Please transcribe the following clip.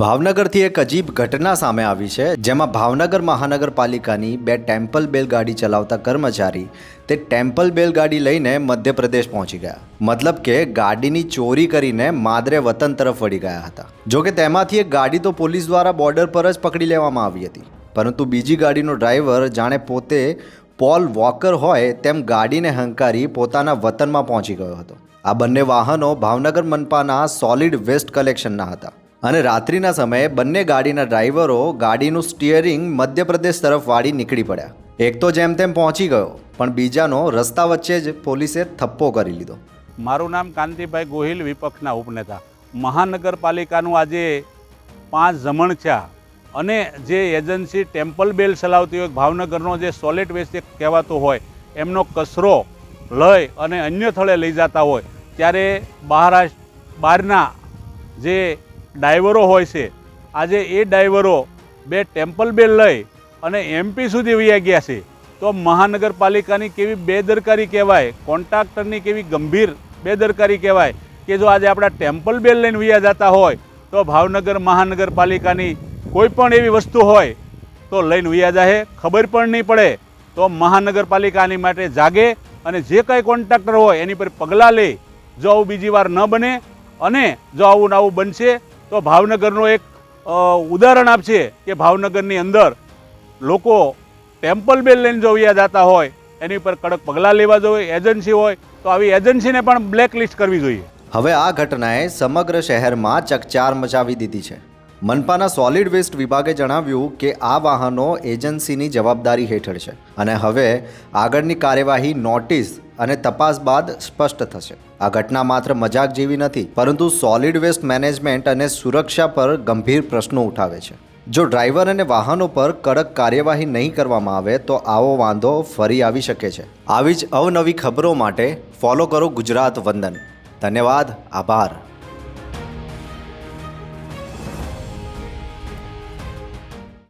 ભાવનગરથી એક અજીબ ઘટના સામે આવી છે, જેમાં ભાવનગર મહાનગરપાલિકાની બે ટેમ્પલ બેલગાડી ચલાવતા કર્મચારી તે ટેમ્પલ બેલગાડી લઈને મધ્યપ્રદેશ પહોંચી ગયા. મતલબ કે ગાડીની ચોરી કરીને માદરે વતન તરફ વળી ગયા હતા. જોકે તેમાંથી એક ગાડી તો પોલીસ દ્વારા બોર્ડર પર જ પકડી લેવામાં આવી હતી. પરંતુ બીજી ગાડીનો ડ્રાઈવર જાણે પોતે પોલ વોકર હોય તેમ ગાડીને હંકારી પોતાના વતનમાં પહોંચી ગયો હતો. આ બંને વાહનો ભાવનગર મનપાના સોલિડ વેસ્ટ કલેક્શનના હતા. અને રાત્રિના સમયે બંને ગાડીના ડ્રાઈવરો ગાડીનું સ્ટિયરિંગ મધ્યપ્રદેશ તરફ વાળી નીકળી પડ્યા. એક તો જેમ તેમ પહોંચી ગયો, પણ બીજાનો રસ્તા વચ્ચે જ પોલીસે થપ્પો કરી લીધો. મારું નામ કાંતિભાઈ ગોહિલ, વિપક્ષના ઉપનેતા. મહાનગરપાલિકાનું આજે પાંચ જમણ છે. અને જે એજન્સી ટેમ્પલ બેલ ચલાવતી હોય, ભાવનગરનો જે સોલિડ વેસ્ટ કહેવાતો હોય, એમનો કચરો લઈ અને અન્ય સ્થળે લઈ જતા હોય, ત્યારે બહાર બહારના જે ડ્રાઈવરો હોય છે. આજે એ ડ્રાઈવરો બે ટેમ્પલ બેલ લઈ અને એમપી સુધી વહી ગયા છે. તો મહાનગરપાલિકાની કેવી બેદરકારી કહેવાય, કોન્ટ્રાક્ટરની કેવી ગંભીર બેદરકારી કહેવાય કે જો આજે આપણા ટેમ્પલ બેલ લઈને વયા જતા હોય, તો ભાવનગર મહાનગરપાલિકાની કોઈ પણ એવી વસ્તુ હોય, તો લઈને વયા જાહે. ખબર પણ નહીં પડે. તો મહાનગરપાલિકાની માટે જાગે અને જે કાંઈ કોન્ટ્રાક્ટર હોય એની પર પગલાં લે. જો આવું બીજી વાર ન બને અને જો આવું ને આવું બનશે તો ભાવનગરનો એક ઉદાહરણ આપશે કે ભાવનગરની અંદર લોકો ટેમ્પલ બેલ લઈને જો વયા જતા હોય, એની પર કડક પગલાં લેવા જોઈએ, એજન્સી હોય, તો આવી એજન્સીને પણ બ્લેક લિસ્ટ કરવી જોઈએ. હવે આ ઘટનાએ સમગ્ર શહેરમાં ચકચાર મચાવી દીધી છે. મનપાના સોલિડ વેસ્ટ વિભાગે જણાવ્યું કે આ વાહનો એજન્સીની જવાબદારી હેઠળ છે. અને હવે આગળની કાર્યવાહી નોટિસ અને તપાસ બાદ સ્પષ્ટ થશે. આ ઘટના માત્ર મજાક જેવી નથી, પરંતુ સોલિડ વેસ્ટ મેનેજમેન્ટ અને સુરક્ષા પર ગંભીર પ્રશ્નો ઉઠાવે છે. જો ડ્રાઈવર અને વાહનો પર કડક કાર્યવાહી નહીં કરવામાં આવે, તો આવો વાંધો ફરી આવી શકે છે. આવી જ અવનવી ખબરો માટે ફોલો કરો ગુજરાત વંદન. ધન્યવાદ, આભાર.